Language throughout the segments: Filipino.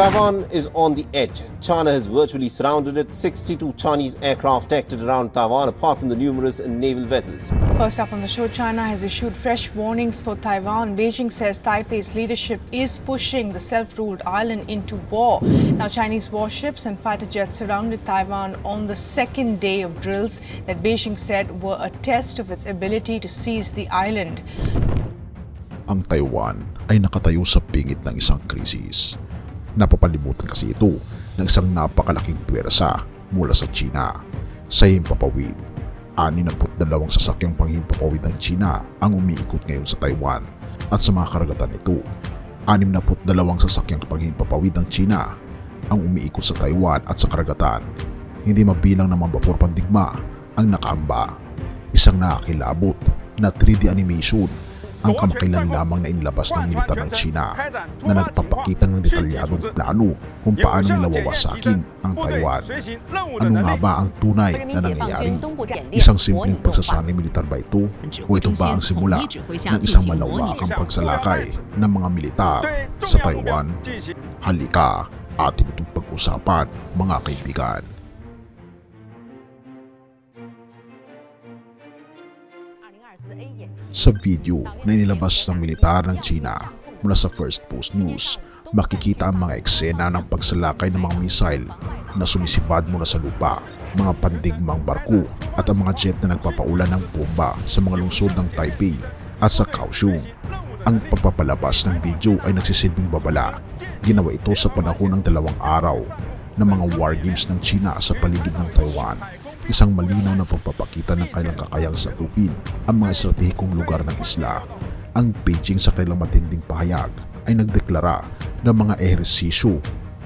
Taiwan is on the edge. China has virtually surrounded it. 62 Chinese aircraft acted around Taiwan, apart from the numerous naval vessels. First up on the show, China has issued fresh warnings for Taiwan. Beijing says Taipei's leadership is pushing the self ruled island into war. Now, Chinese warships and fighter jets surrounded Taiwan on the second day of drills that Beijing said were a test of its ability to seize the island. ang Taiwan ay nakatayo sa pingit ng isang krisis. Napapalibutan kasi ito ng isang napakalaking puwersa mula sa China. Sa himpapawid, 62 sasakyang panghimpapawid ng China ang umiikot ngayon sa Taiwan at sa mga karagatan nito. 62 sasakyang panghimpapawid ng China ang umiikot sa Taiwan at sa karagatan. Hindi mabilang ng mga bapor pandigma ang nakaamba. Isang nakakilabot na 3D animation ang kamakailan lamang na inilabas ng militar ng China na nagpapakita ng detalyadong plano kung paano nila wawasakin ang Taiwan. Ano nga ba ang tunay na nangyayari? Isang simpleng pagsasanay militar ba ito? O ito ba ang simula ng isang malawakang pagsalakay ng mga militar sa Taiwan? Halika, atin itong pag-usapan mga kaibigan. Sa video na inilabas ng militar ng China mula sa First Post News, makikita ang mga eksena ng pagsalakay ng mga missile na sumisipad mula sa lupa, mga pandigmang barko at ang mga jet na nagpapaulan ng bomba sa mga lungsod ng Taipei at sa Kaohsiung. Ang pagpapalabas ng video ay nagsisilbing babala. Ginawa ito sa panahon ng dalawang araw ng mga war games ng China sa paligid ng Taiwan isang malinaw na pagpapakita ng kailang kakayang sakupin ang mga estratehikong lugar ng isla. Ang Beijing sa kailang matinding pahayag ay nagdeklara ng mga ehersisyo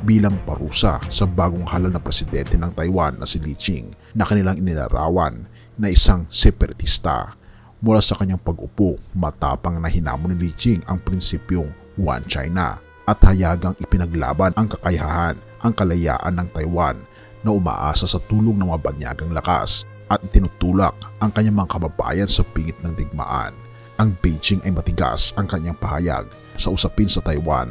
bilang parusa sa bagong halal na presidente ng Taiwan na si Li Qing na kanilang inilarawan na isang separatista. Mula sa kanyang pag-upo, matapang na hinamon ni Li Qing ang prinsipyong One China at hayagang ipinaglaban ang kakayahan, ang kalayaan ng Taiwan na umaasa sa tulong ng mga banyagang lakas at tinutulak ang kanyang mga kababayan sa pingit ng digmaan. Ang Beijing ay matigas ang kanyang pahayag sa usapin sa Taiwan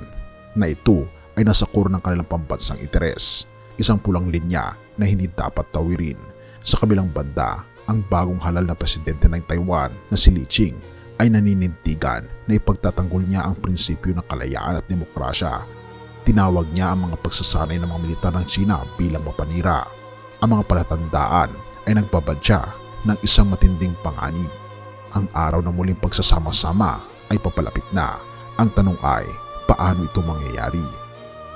na ito ay nasa core ng kanilang pambansang interes, isang pulang linya na hindi dapat tawirin. Sa kabilang banda, ang bagong halal na presidente ng Taiwan na si Li Qing ay naninintigan na ipagtatanggol niya ang prinsipyo ng kalayaan at demokrasya tinawag niya ang mga pagsasanay ng mga militar ng China bilang mapanira. Ang mga palatandaan ay nagbabadya ng isang matinding panganib. Ang araw na muling pagsasama-sama ay papalapit na. Ang tanong ay, paano ito mangyayari?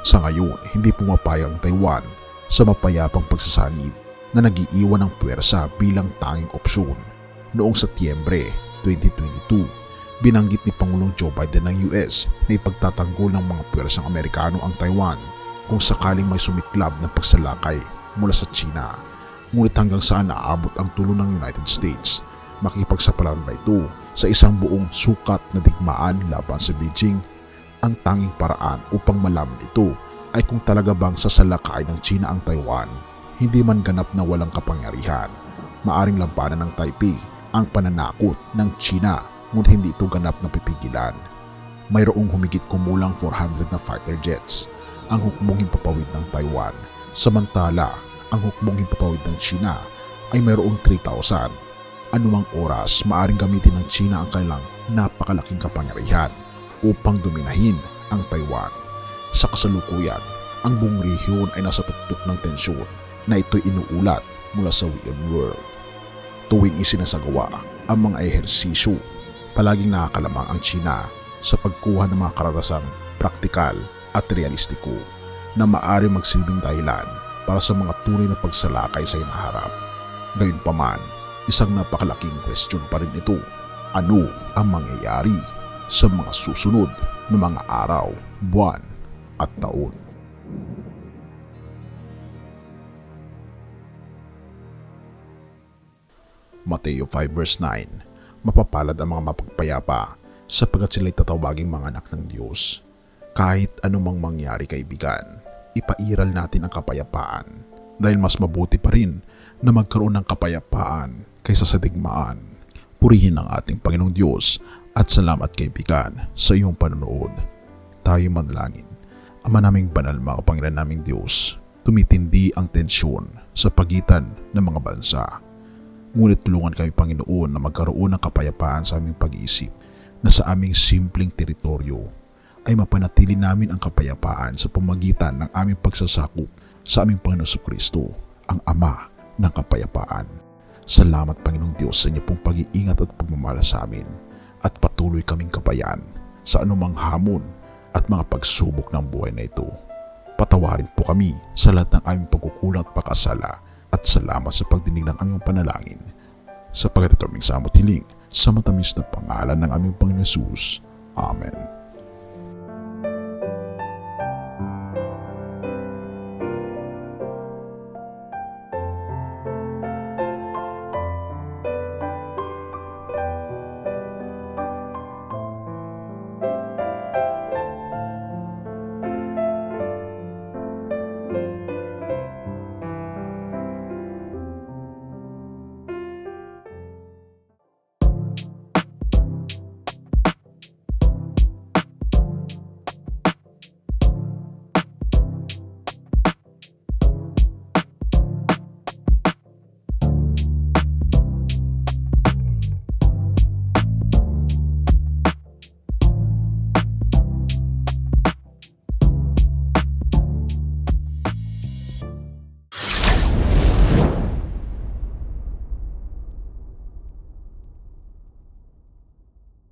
Sa ngayon, hindi pumapayag ang Taiwan sa mapayapang pagsasanib na nagiiwan ng puwersa bilang tanging opsyon. Noong Setyembre 2022, binanggit ni Pangulong Joe Biden ng US na ipagtatanggol ng mga puwersang Amerikano ang Taiwan kung sakaling may sumiklab ng pagsalakay mula sa China. Ngunit hanggang saan naaabot ang tulong ng United States? Makipagsapalaran ba ito sa isang buong sukat na digmaan laban sa Beijing? Ang tanging paraan upang malaman ito ay kung talaga bang sasalakay ng China ang Taiwan. Hindi man ganap na walang kapangyarihan. Maaring labanan ng Taipei ang pananakot ng China ngunit hindi ito ganap na pipigilan. Mayroong humigit kumulang 400 na fighter jets ang hukbong himpapawid ng Taiwan. Samantala, ang hukbong himpapawid ng China ay mayroong 3,000. Anumang oras maaring gamitin ng China ang kanilang napakalaking kapangyarihan upang dominahin ang Taiwan. Sa kasalukuyan, ang buong rehiyon ay nasa tuktok ng tensyon na ito'y inuulat mula sa Wien World. Tuwing isinasagawa ang mga ehersisyo palaging nakakalamang ang China sa pagkuha ng mga kararasang praktikal at realistiko na maaari magsilbing dahilan para sa mga tunay na pagsalakay sa inaharap. Gayunpaman, isang napakalaking question pa rin ito. Ano ang mangyayari sa mga susunod na mga araw, buwan at taon? Mateo 5 verse 9 Mapapalad ang mga mapagpayapa sapagkat sila'y tatawaging mga anak ng Diyos. Kahit anumang mangyari kaibigan, ipairal natin ang kapayapaan dahil mas mabuti pa rin na magkaroon ng kapayapaan kaysa sa digmaan. Purihin ang ating Panginoong Diyos at salamat kaibigan sa iyong panonood. Tayo manalangin. Ama naming banal mga kapangyarihan naming Diyos, tumitindi ang tensyon sa pagitan ng mga bansa. Ngunit tulungan kami Panginoon na magkaroon ng kapayapaan sa aming pag-iisip na sa aming simpleng teritoryo ay mapanatili namin ang kapayapaan sa pamagitan ng aming pagsasakop sa aming Panginoon Kristo, ang Ama ng kapayapaan. Salamat Panginoong Diyos sa inyo pong pag-iingat at pagmamala sa amin at patuloy kaming kabayan sa anumang hamon at mga pagsubok ng buhay na ito. Patawarin po kami sa lahat ng aming pagkukulang at pakasala at salamat sa pagdinig ng aming panalangin. Sa pagkatitoming samot hiling sa matamis na pangalan ng aming Panginoon Jesus. Amen.